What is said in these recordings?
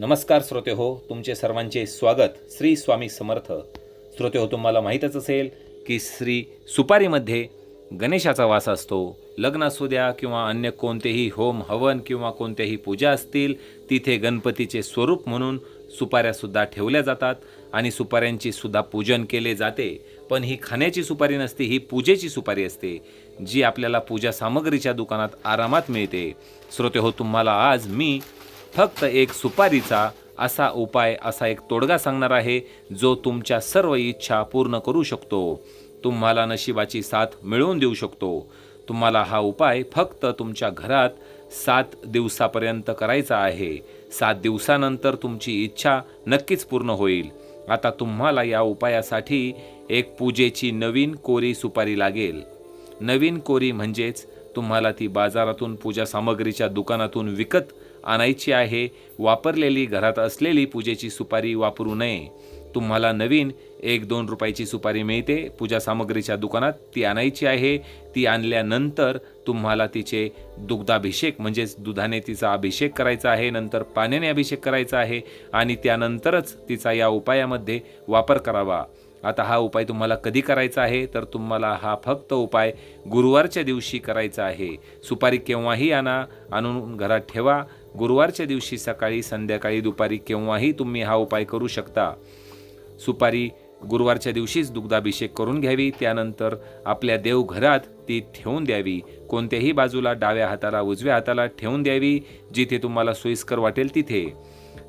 नमस्कार श्रोते हो तुमचे सर्वांचे स्वागत. श्री स्वामी समर्थ. श्रोते हो तुम्हाला माहीतच असेल की श्री सुपारीमध्ये गणेशाचा वास असतो. लग्न असू द्या किंवा अन्य कोणतेही होम हवन किंवा कोणत्याही पूजा असतील तिथे गणपतीचे स्वरूप म्हणून सुपाऱ्यासुद्धा ठेवल्या जातात आणि सुपाऱ्यांची सुद्धा पूजन केले जाते. पण ही खाण्याची सुपारी नसते ही पूजेची सुपारी असते जी आपल्याला पूजा सामग्रीच्या दुकानात आरामात मिळते. श्रोते हो तुम्हाला आज मी फक्त एक सुपारीचा असा उपाय असा एक तोडगा सांगणार आहे जो तुमच्या सर्व इच्छा पूर्ण करू शकतो. तुम्हाला नशिबाची साथ मिळवून देऊ शकतो. तुम्हाला हा उपाय फक्त तुमच्या घरात सात दिवसापर्यंत करायचा आहे. सात दिवसानंतर तुमची इच्छा नक्कीच पूर्ण होईल. आता तुम्हाला या उपायासाठी एक पूजेची नवीन कोरी सुपारी लागेल. नवीन कोरी म्हणजेच तुम्हाला ती बाजारातून पूजा सामग्रीच्या दुकानातून विकत आणायची आहे वापरलेली घरात असलेली पूजेची सुपारी वापरू नये. तुम्हाला नवीन एक दोन रुपयाची सुपारी मिळते. पूजा सामग्रीच्या दुकानात ती आणायची आहे. ती आणल्यानंतर तुम्हाला तिचे दुग्धाभिषेक म्हणजेच दुधाने तिचा अभिषेक करायचा आहे नंतर पाण्याने अभिषेक करायचा आहे आणि त्यानंतरच तिचा या उपायामध्ये वापर करावा. आता हा उपाय तुम्हाला कधी करायचा आहे? तर तुम्हाला हा फक्त उपाय गुरुवारच्या दिवशी करायचा आहे. सुपारी केव्हाही आणा आणून घरात ठेवा. गुरुवारच्या दिवशी सकाळी संध्याकाळी दुपारी केव्हाही तुम्ही हा उपाय करू शकता. सुपारी गुरुवारच्या दिवशीच दुग्धाभिषेक करून घ्यावी त्यानंतर आपल्या देवघरात ती ठेवून द्यावी. कोणत्याही बाजूला डाव्या हाताला उजव्या हाताला ठेवून द्यावी जिथे तुम्हाला सोयीस्कर वाटेल तिथे.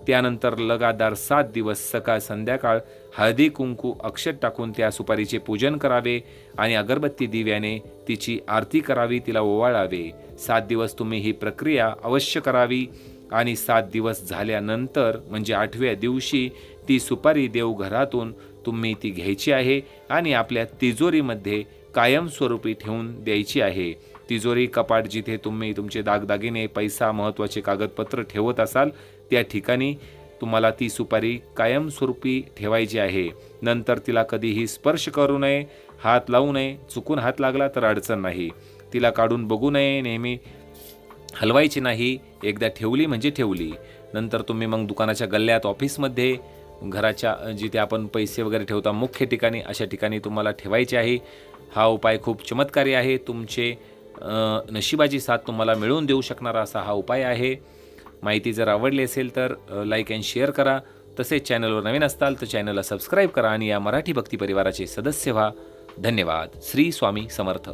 त्यानंतर लगातार सात दिवस सकाळ संध्याकाळ हळदी कुंकू अक्षत टाकून त्या सुपारीचे पूजन करावे आणि अगरबत्ती दिव्याने तिची आरती करावी तिला ओवाळावे. सात दिवस तुम्ही ही प्रक्रिया अवश्य करावी आणि सात दिवस झाल्यानंतर म्हणजे आठव्या दिवशी ती सुपारी देवघरातून तुम्ही ती घ्यायची आहे आणि आपल्या तिजोरीमध्ये कायमस्वरूपी ठेवून द्यायची आहे. तिजोरी कपाट जिथे तुम्ही तुमचे दागदागिने पैसा महत्त्वाचे कागदपत्र ठेवत असाल त्या ठिकाणी तुम्हाला ती सुपारी कायमस्वरूपी ठेवायची आहे. नंतर तिला कधीही स्पर्श करू नये हात लावू नये चुकून हात लागला तर अडचण नाही. तिला काढून बघू नये नेहमी हलवायची नाही एकदा ठेवली म्हणजे ठेवली. नंतर तुम्ही मग दुकानाच्या गल्ल्यात ऑफिसमध्ये घराच्या जिथे आपण पैसे वगैरे ठेवता मुख्य ठिकाणी अशा ठिकाणी तुम्हाला ठेवायचे आहे. हा उपाय खूप चमत्कारी आहे. तुमचे नशिबाची साथ तुम्हाला मिळवून देऊ शकणारा असा हा उपाय आहे. माहिती जर आवडली असेल तर लाईक अँड शेअर करा. तसेच चॅनलवर नवीन असताल तर चॅनलला सबस्क्राईब करा आणि या मराठी भक्ती परिवाराचे सदस्य व्हा. धन्यवाद. श्री स्वामी समर्थ.